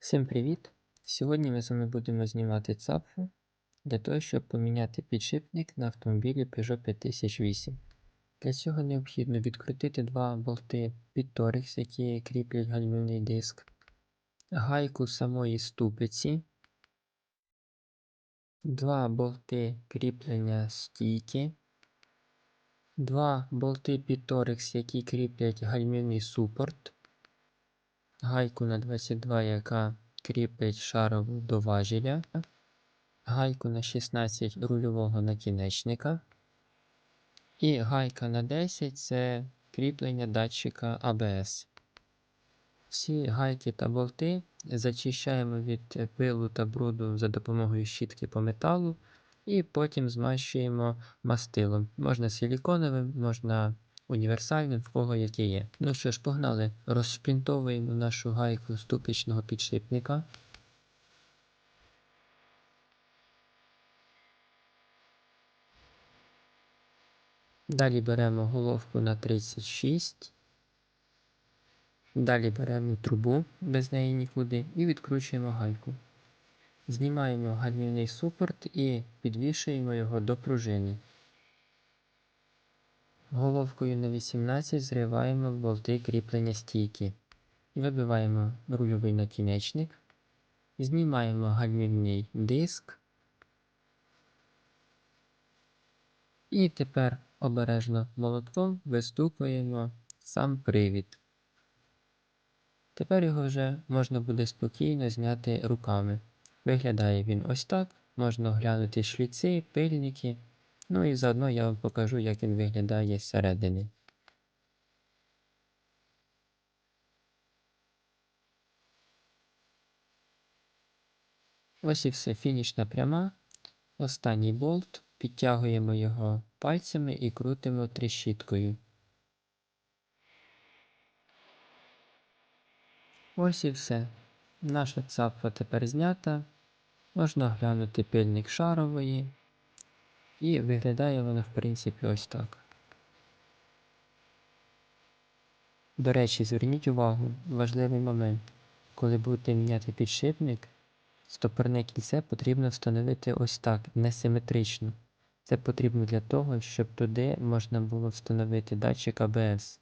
Всім привіт! Сьогодні ми з вами будемо знімати цапфу для того, щоб поміняти підшипник на автомобілі Peugeot 5008. Для цього необхідно відкрутити два болти під торекс, які кріплять гальмівний диск, гайку самої ступиці, два болти кріплення стійки, два болти під торекс, які кріплять гальмівний супорт, гайку на 22, яка кріпить шарову до важеля, гайку на 16 рульового накінечника і гайка на 10 це кріплення датчика ABS. Всі гайки та болти зачищаємо від пилу та бруду за допомогою щітки по металу і потім змащуємо мастилом. Можна силіконовим, можна універсальним, в кого яке є. Ну що ж, погнали. Розшпінтовуємо нашу гайку ступичного підшипника. Далі беремо головку на 36. Далі беремо трубу, без неї нікуди, і відкручуємо гайку. Знімаємо гальмівний супорт і підвішуємо його до пружини. Головкою на 18 зриваємо болти кріплення стійки. Вибиваємо рульовий накінечник. Знімаємо гальмівний диск. І тепер обережно молотком вистукуємо сам привід. Тепер його вже можна буде спокійно зняти руками. Виглядає він ось так. Можна оглянути шліци, пильники. Ну і заодно я вам покажу, як він виглядає зсередини. Ось і все, фінішна пряма. Останній болт. Підтягуємо його пальцями і крутимо тріщіткою. Ось і все. Наша цапа тепер знята. Можна оглянути пильник шарової. І виглядає воно, в принципі, ось так. До речі, зверніть увагу, важливий момент. Коли будете міняти підшипник, стопорне кільце потрібно встановити ось так, несиметрично. Це потрібно для того, щоб туди можна було встановити датчик ABS.